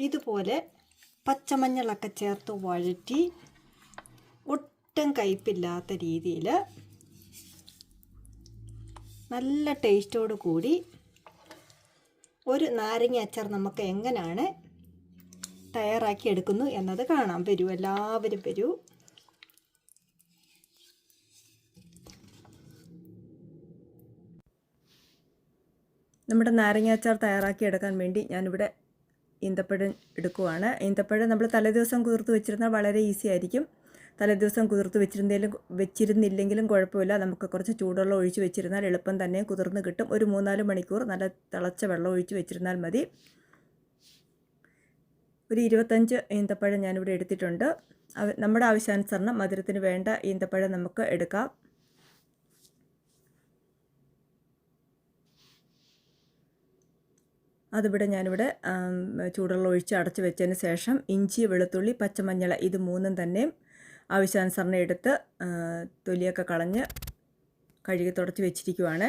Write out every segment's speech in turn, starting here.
ഇതുപോലെ പച്ചമഞ്ഞളൊക്കെ ചേർത്ത് വഴറ്റി ഒട്ടും കയ്പില്ലാത്ത രീതിയിൽ നല്ല ടേസ്റ്റോട് കൂടി ഒരു നാരങ്ങ അച്ചാർ നമുക്ക് എങ്ങനെയാണ് തയ്യാറാക്കി എടുക്കുന്നു എന്നത് കാണാം. വരൂ എല്ലാവരും വരൂ. നമ്മുടെ നാരങ്ങ അച്ചാർ തയ്യാറാക്കി എടുക്കാൻ വേണ്ടി ഞാനിവിടെ ഈന്തപ്പഴം എടുക്കുവാണ്. ഈന്തപ്പഴം നമ്മൾ തലേദിവസം കുതിർത്ത് വെച്ചിരുന്നാൽ വളരെ ഈസി ആയിരിക്കും. തലേദിവസം കുതിർത്ത് വെച്ചിരുന്നേലും വെച്ചിരുന്നില്ലെങ്കിലും കുഴപ്പമില്ല. നമുക്ക് കുറച്ച് ചൂടുവെള്ളം ഒഴിച്ച് വെച്ചിരുന്നാൽ എളുപ്പം തന്നെ കുതിർന്ന് കിട്ടും. ഒരു മൂന്നാൽ മണിക്കൂർ നല്ല തിളച്ച വെള്ളം ഒഴിച്ച് വെച്ചിരുന്നാൽ മതി. ഒരു ഇരുപത്തഞ്ച് ഈന്തപ്പഴം ഞാനിവിടെ എടുത്തിട്ടുണ്ട്. നമ്മുടെ ആവശ്യാനുസരണം മധുരത്തിന് വേണ്ട ഈന്തപ്പഴം നമുക്ക് എടുക്കാം. അതിവിടെ ഞാനിവിടെ ചൂടുവെള്ളം ഒഴിച്ച് അടച്ചു വെച്ചതിന് ശേഷം ഇഞ്ചി വെളുത്തുള്ളി പച്ചമഞ്ഞൾ ഇത് മൂന്നും തന്നെയും ആവശ്യാനുസരണം എടുത്ത് തൊലിയൊക്കെ കളഞ്ഞ് കഴുകി തുടച്ച് വെച്ചിരിക്കുവാണ്.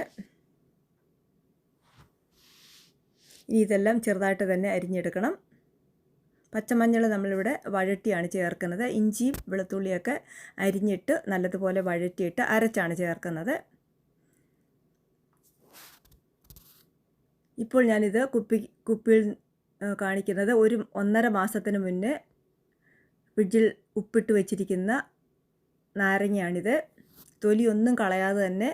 ഇനി ഇതെല്ലാം ചെറുതായിട്ട് തന്നെ അരിഞ്ഞെടുക്കണം. പച്ചമഞ്ഞൾ നമ്മളിവിടെ വഴറ്റിയാണ് ചേർക്കുന്നത്. ഇഞ്ചിയും വെളുത്തുള്ളിയൊക്കെ അരിഞ്ഞിട്ട് നല്ലതുപോലെ വഴറ്റിയിട്ട് അരച്ചാണ് ചേർക്കുന്നത്. ഇപ്പോൾ ഞാനിത് കുപ്പി കുപ്പിയിൽ കാണിക്കുന്നത് ഒരു ഒന്നര മാസത്തിന് മുന്നേ ഫ്രിഡ്ജിൽ ഉപ്പിട്ട് വെച്ചിരിക്കുന്ന നാരങ്ങയാണിത്. തൊലി ഒന്നും കളയാതെ തന്നെ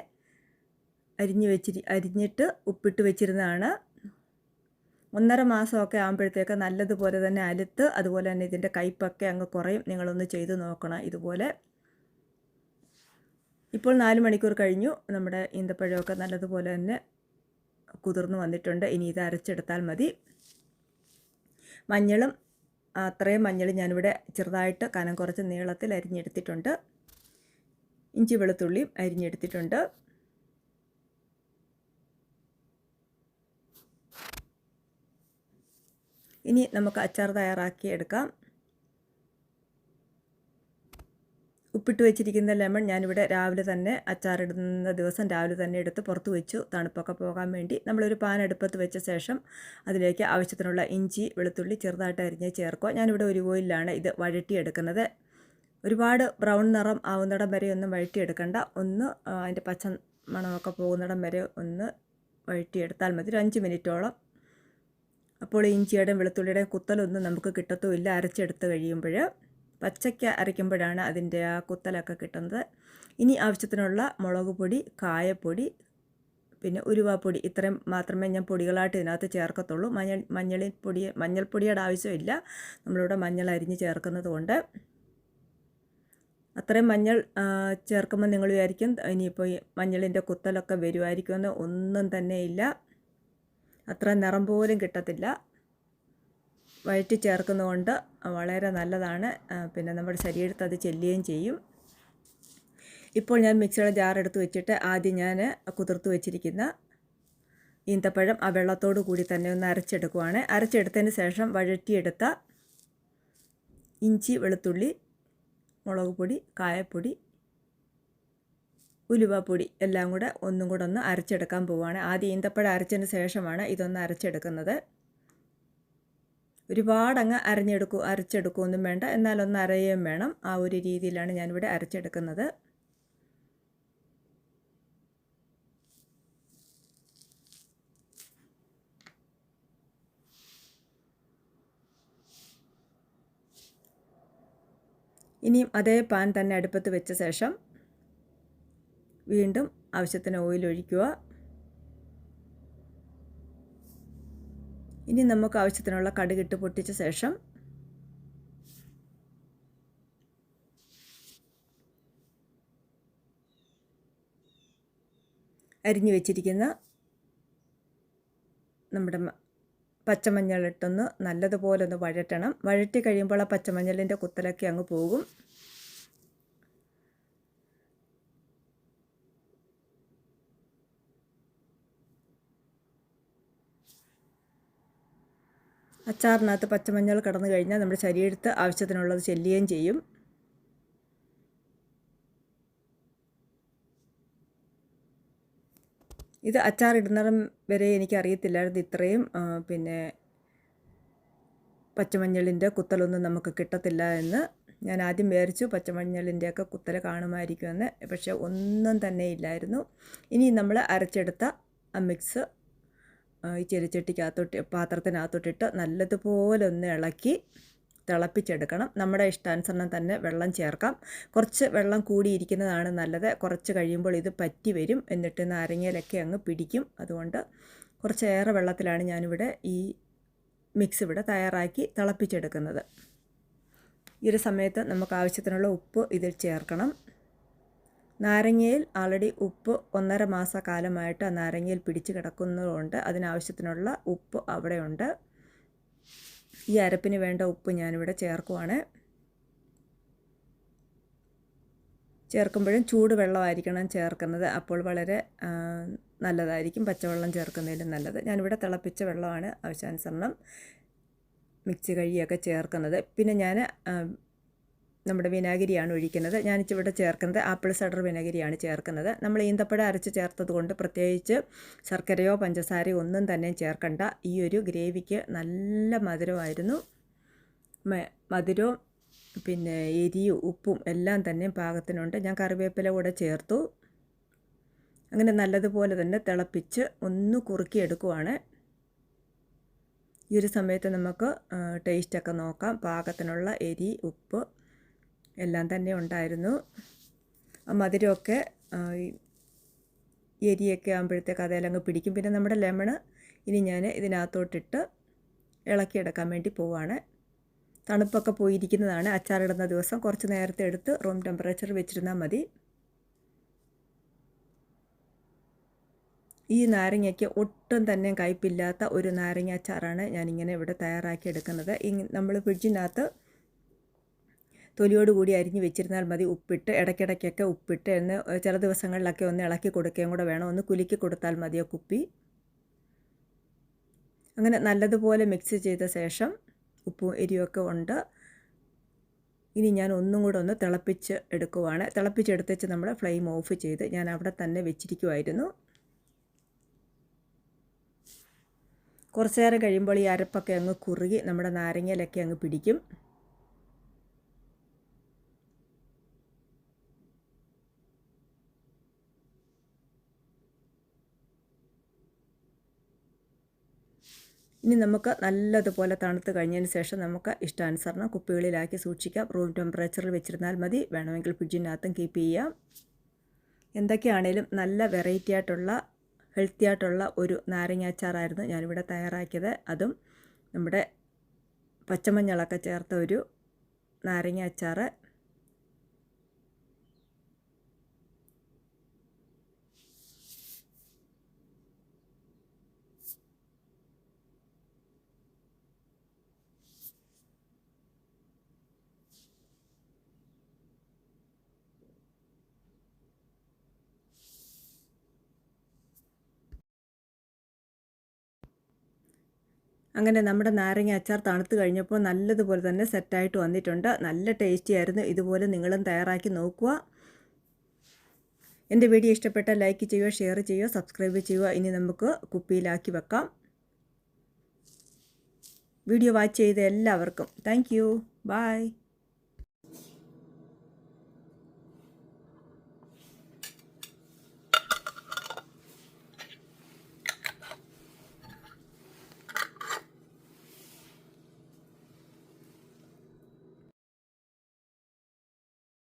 അരിഞ്ഞ് വെച്ചിരി അരിഞ്ഞിട്ട് ഉപ്പിട്ട് വെച്ചിരുന്നതാണ്. ഒന്നര മാസമൊക്കെ ആകുമ്പോഴത്തേക്ക് നല്ലതുപോലെ തന്നെ അലുത്ത് അതുപോലെ തന്നെ ഇതിന്റെ കയ്പൊക്കെ അങ്ങ് കുറയും. നിങ്ങളൊന്ന് ചെയ്ത് നോക്കണം ഇതുപോലെ. ഇപ്പോൾ നാല് മണിക്കൂർ കഴിഞ്ഞു. നമ്മുടെ ഈന്തപ്പഴമൊക്കെ നല്ലതുപോലെ തന്നെ കുതിർന്ന് വന്നിട്ടുണ്ട്. ഇനി ഇത് അരച്ചെടുത്താൽ മതി. മഞ്ഞളും അത്രയും മഞ്ഞൾ ഞാനിവിടെ ചെറുതായിട്ട് കനം കുറച്ച് നീളത്തിൽ അരിഞ്ഞെടുത്തിട്ടുണ്ട്. ഇഞ്ചി വെളുത്തുള്ളിയും അരിഞ്ഞെടുത്തിട്ടുണ്ട്. ഇനി നമുക്ക് അച്ചാർ തയ്യാറാക്കി എടുക്കാം ഉപ്പിട്ട് വെച്ചിരിക്കുന്ന ലെമൺ ഞാനിവിടെ രാവിലെ തന്നെ അച്ചാറിടുന്ന ദിവസം രാവിലെ തന്നെ എടുത്ത് പുറത്ത് വെച്ചു. തണുപ്പൊക്കെ പോകാൻ വേണ്ടി നമ്മളൊരു പാൻ അടുപ്പത്ത് വെച്ച ശേഷം അതിലേക്ക് ആവശ്യത്തിനുള്ള ഇഞ്ചി വെളുത്തുള്ളി ചെറുതായിട്ട് അരിഞ്ഞ് ചേർക്കുക. ഞാനിവിടെ ഒരു ഓയിലാണ് ഇത് വഴറ്റിയെടുക്കുന്നത്. ഒരുപാട് ബ്രൗൺ നിറം ആവുന്നിടം വരെ ഒന്നും വഴറ്റിയെടുക്കണ്ട. ഒന്ന് അതിന്റെ പച്ച മണമൊക്കെ പോകുന്നിടം വരെ ഒന്ന് വഴറ്റിയെടുത്താൽ മതി. ഒരു അഞ്ച് മിനിറ്റോളം. അപ്പോൾ ഇഞ്ചിയുടെയും വെളുത്തുള്ളിയുടെയും കുത്തലൊന്നും നമുക്ക് കിട്ടത്തുമില്ല അരച്ചെടുത്ത് കഴിയുമ്പോൾ. പച്ചയ്ക്ക് അരയ്ക്കുമ്പോഴാണ് അതിന്റെ ആ കുത്തലൊക്കെ കിട്ടുന്നത്. ഇനി ആവശ്യത്തിനുള്ള മുളക് പൊടി കായപ്പൊടി പിന്നെ ഉരുവാപ്പൊടി ഇത്രയും മാത്രമേ ഞാൻ പൊടികളായിട്ട് ഇതിനകത്ത് ചേർക്കത്തുള്ളൂ. മഞ്ഞൾ മഞ്ഞളി പൊടി മഞ്ഞൾപ്പൊടിയുടെ ആവശ്യമില്ല. നമ്മളിവിടെ മഞ്ഞൾ അരിഞ്ഞ് ചേർക്കുന്നത് കൊണ്ട് അത്രയും മഞ്ഞൾ ചേർക്കുമ്പോൾ നിങ്ങൾ വിചാരിക്കും ഇനിയിപ്പോൾ മഞ്ഞളിന്റെ കുത്തലൊക്കെ വരുമായിരിക്കുമെന്ന് ഒന്നും തന്നെ ഇല്ല. അത്ര നിറം പോലും കിട്ടത്തില്ല. വഴറ്റി ചേർക്കുന്നതുകൊണ്ട് വളരെ നല്ലതാണ്. പിന്നെ നമ്മുടെ ശരീരത്ത് അത് ചെല്ലുകയും ചെയ്യും. ഇപ്പോൾ ഞാൻ മിക്സിയുടെ ജാർ എടുത്ത് വെച്ചിട്ട് ആദ്യം ഞാൻ കുതിർത്ത് വെച്ചിരിക്കുന്ന ഈന്തപ്പഴം ആ വെള്ളത്തോടു കൂടി തന്നെ ഒന്ന് അരച്ചെടുക്കുവാണ്. അരച്ചെടുത്തതിന് ശേഷം വഴറ്റിയെടുത്ത ഇഞ്ചി വെളുത്തുള്ളി മുളക് പൊടി കായപ്പൊടി ഉലുവപ്പൊടി എല്ലാം കൂടെ ഒന്നും കൂടെ ഒന്ന് അരച്ചെടുക്കാൻ പോവുകയാണ് ആദ്യം ഈന്തപ്പഴം അരച്ചതിന് ശേഷമാണ് ഇതൊന്ന് അരച്ചെടുക്കുന്നത്. ഒരുപാടങ്ങ് അരഞ്ഞെടുക്കൂ അരച്ചെടുക്കുകയൊന്നും വേണ്ട. എന്നാലൊന്ന് അരയുകയും വേണം. ആ ഒരു രീതിയിലാണ് ഞാനിവിടെ അരച്ചെടുക്കുന്നത്. ഇനിയും അതേ പാൻ തന്നെ അടുപ്പത്ത് വെച്ച ശേഷം വീണ്ടും ആവശ്യത്തിന് ഓയിൽ ഒഴിക്കുക. ഇനി നമുക്ക് ആവശ്യത്തിനുള്ള കടുകിട്ട് പൊട്ടിച്ച ശേഷം അരിഞ്ഞു വെച്ചിരിക്കുന്ന നമ്മുടെ പച്ചമഞ്ഞളിട്ടൊന്ന് നല്ലതുപോലെ ഒന്ന് വഴറ്റണം. വഴറ്റി കഴിയുമ്പോൾ ആ പച്ചമഞ്ഞളിന്റെ കുത്തലൊക്കെ അങ്ങ് പോകും. അച്ചാറിനകത്ത് പച്ചമഞ്ഞൾ കടന്നു കഴിഞ്ഞാൽ നമ്മുടെ ശരീരത്ത് ആവശ്യത്തിനുള്ളത് ചെല്ലുകയും ചെയ്യും. ഇത് അച്ചാർ ഇടുന്നിടം വരെ എനിക്കറിയത്തില്ലായിരുന്നു ഇത്രയും പിന്നെ പച്ചമഞ്ഞളിന്റെ കുത്തലൊന്നും നമുക്ക് കിട്ടത്തില്ല എന്ന് ഞാൻ ആദ്യം വിചാരിച്ചു പച്ചമഞ്ഞളിന്റെയൊക്കെ കുത്തൽ കാണുമായിരിക്കുമെന്ന്. പക്ഷേ ഒന്നും തന്നെ ഇല്ലായിരുന്നു. ഇനി നമ്മൾ അരച്ചെടുത്ത ആ മിക്സ് ഈ ചെരിച്ചട്ടിക്കകത്തോട്ട് പാത്രത്തിനകത്തോട്ടിട്ട് നല്ലതുപോലെ ഒന്ന് ഇളക്കി തിളപ്പിച്ചെടുക്കണം. നമ്മുടെ ഇഷ്ടാനുസരണം തന്നെ വെള്ളം ചേർക്കാം. കുറച്ച് വെള്ളം കൂടിയിരിക്കുന്നതാണ് നല്ലത്. കുറച്ച് കഴിയുമ്പോൾ ഇത് പറ്റി വരും. എന്നിട്ട് നാരങ്ങയിലൊക്കെ അങ്ങ് പിടിക്കും. അതുകൊണ്ട് കുറച്ചേറെ വെള്ളത്തിലാണ് ഞാനിവിടെ ഈ മിക്സ് ഇവിടെ തയ്യാറാക്കി തിളപ്പിച്ചെടുക്കുന്നത്. ഈ ഒരു സമയത്ത് നമുക്ക് ആവശ്യത്തിനുള്ള ഉപ്പ് ഇതിൽ ചേർക്കണം. നാരങ്ങയിൽ ആൾറെഡി ഉപ്പ് ഒന്നര മാസ കാലമായിട്ട് ആ നാരങ്ങയിൽ പിടിച്ച് കിടക്കുന്നതുകൊണ്ട് അതിനാവശ്യത്തിനുള്ള ഉപ്പ് അവിടെയുണ്ട്. ഈ അരപ്പിന് വേണ്ട ഉപ്പ് ഞാനിവിടെ ചേർക്കുവാണ്. ചേർക്കുമ്പോഴും ചൂട് വെള്ളമായിരിക്കണം ചേർക്കുന്നത്. അപ്പോൾ വളരെ നല്ലതായിരിക്കും. പച്ചവെള്ളം ചേർക്കുന്നതിലും നല്ലത്. ഞാനിവിടെ തിളപ്പിച്ച വെള്ളമാണ് ആവശ്യാനുസരണം മിക്സി കഴിയൊക്കെ ചേർക്കുന്നത്. പിന്നെ ഞാൻ നമ്മുടെ വിനാഗിരിയാണ് ഒഴിക്കുന്നത്. ഞാനിച്ചിവിടെ ചേർക്കുന്നത് ആപ്പിൾ സൈഡർ വിനാഗിരിയാണ് ചേർക്കുന്നത്. നമ്മൾ ഈന്തപ്പഴം അരച്ച് ചേർത്തത് കൊണ്ട് പ്രത്യേകിച്ച് ശർക്കരയോ പഞ്ചസാരയോ ഒന്നും തന്നെ ചേർക്കണ്ട. ഈ ഒരു ഗ്രേവിക്ക് നല്ല മധുരമായിരുന്നു. മധുരവും പിന്നെ എരിയും ഉപ്പും എല്ലാം തന്നെ പാകത്തിനുണ്ട്. ഞാൻ കറിവേപ്പില കൂടെ ചേർത്തു. അങ്ങനെ നല്ലതുപോലെ തന്നെ തിളപ്പിച്ച് ഒന്ന് കുറുക്കിയെടുക്കുവാണ്. ഈ ഒരു സമയത്ത് നമുക്ക് ടേസ്റ്റൊക്കെ നോക്കാം. പാകത്തിനുള്ള എരി ഉപ്പ്. എല്ലാം തന്നെ ഉണ്ടായിരുന്നു. മധുരമൊക്കെ എരിയൊക്കെ ആകുമ്പോഴത്തേക്ക് അതേലങ്ങ് പിടിക്കും. പിന്നെ നമ്മുടെ ലെമണ് ഇനി ഞാൻ ഇതിനകത്തോട്ടിട്ട് ഇളക്കിയെടുക്കാൻ വേണ്ടി പോവാണ്. തണുപ്പൊക്കെ പോയിരിക്കുന്നതാണ്. അച്ചാറിടുന്ന ദിവസം കുറച്ച് നേരത്തെ എടുത്ത് റൂം ടെമ്പറേച്ചർ വെച്ചിരുന്നാൽ മതി. ഈ നാരങ്ങയ്ക്ക് ഒട്ടും തന്നെ കയ്പില്ലാത്ത ഒരു നാരങ്ങ അച്ചാറാണ് ഞാനിങ്ങനെ ഇവിടെ തയ്യാറാക്കി എടുക്കുന്നത് നമ്മൾ ഫ്രിഡ്ജിനകത്ത് തൊലിയോട് കൂടി അരിഞ്ഞ് വെച്ചിരുന്നാൽ മതി. ഉപ്പിട്ട് ഇടയ്ക്കിടയ്ക്കൊക്കെ ഉപ്പിട്ട് എന്ന് ചില ദിവസങ്ങളിലൊക്കെ ഒന്ന് ഇളക്കി കൊടുക്കുകയും കൂടെ വേണം. ഒന്ന് കുലുക്കി കൊടുത്താൽ മതിയോ കുപ്പി? അങ്ങനെ നല്ലതുപോലെ മിക്സ് ചെയ്ത ശേഷം ഉപ്പും എരിയൊക്കെ ഉണ്ട്. ഇനി ഞാൻ ഒന്നും കൂടെ ഒന്ന് തിളപ്പിച്ച് എടുക്കുവാണ്. തിളപ്പിച്ചെടുത്തേച്ച് നമ്മൾ ഫ്ലെയിം ഓഫ് ചെയ്ത് ഞാൻ അവിടെ തന്നെ വെച്ചിരിക്കുമായിരുന്നു കുറച്ച് നേരം കഴിയുമ്പോൾ ഈ അരപ്പൊക്കെ അങ്ങ് കുറുകി നമ്മുടെ നാരങ്ങയിലൊക്കെ അങ്ങ് പിടിക്കും. ഇനി നമുക്ക് നല്ലതുപോലെ തണുത്ത് കഴിഞ്ഞതിന് ശേഷം നമുക്ക് ഇഷ്ടാനുസരണം കുപ്പികളിലാക്കി സൂക്ഷിക്കാം. റൂം ടെമ്പറേച്ചറിൽ വെച്ചിരുന്നാൽ മതി. വേണമെങ്കിൽ ഫ്രിഡ്ജിനകത്തും കീപ്പ് ചെയ്യാം. എന്തൊക്കെയാണേലും നല്ല വെറൈറ്റി ആയിട്ടുള്ള ഹെൽത്തി ആയിട്ടുള്ള ഒരു നാരങ്ങ അച്ചാറായിരുന്നു ഞാനിവിടെ തയ്യാറാക്കിയത്. അതും നമ്മുടെ പച്ചമഞ്ഞളൊക്കെ ചേർത്ത ഒരു നാരങ്ങ അച്ചാറ്. അങ്ങനെ നമ്മുടെ നാരങ്ങ അച്ചാർ തണുത്ത് കഴിഞ്ഞപ്പോൾ നല്ലതുപോലെ തന്നെ സെറ്റായിട്ട് വന്നിട്ടുണ്ട്. നല്ല ടേസ്റ്റി ആയിരുന്നു. ഇതുപോലെ നിങ്ങളും തയ്യാറാക്കി നോക്കുക. എന്റെ വീഡിയോ ഇഷ്ടപ്പെട്ട ലൈക്ക് ചെയ്യുക ഷെയർ ചെയ്യുക സബ്സ്ക്രൈബ് ചെയ്യുക. ഇനി നമുക്ക് കുപ്പിയിലാക്കി വെക്കാം. വീഡിയോ വാച്ച് ചെയ്ത എല്ലാവർക്കും. Thank you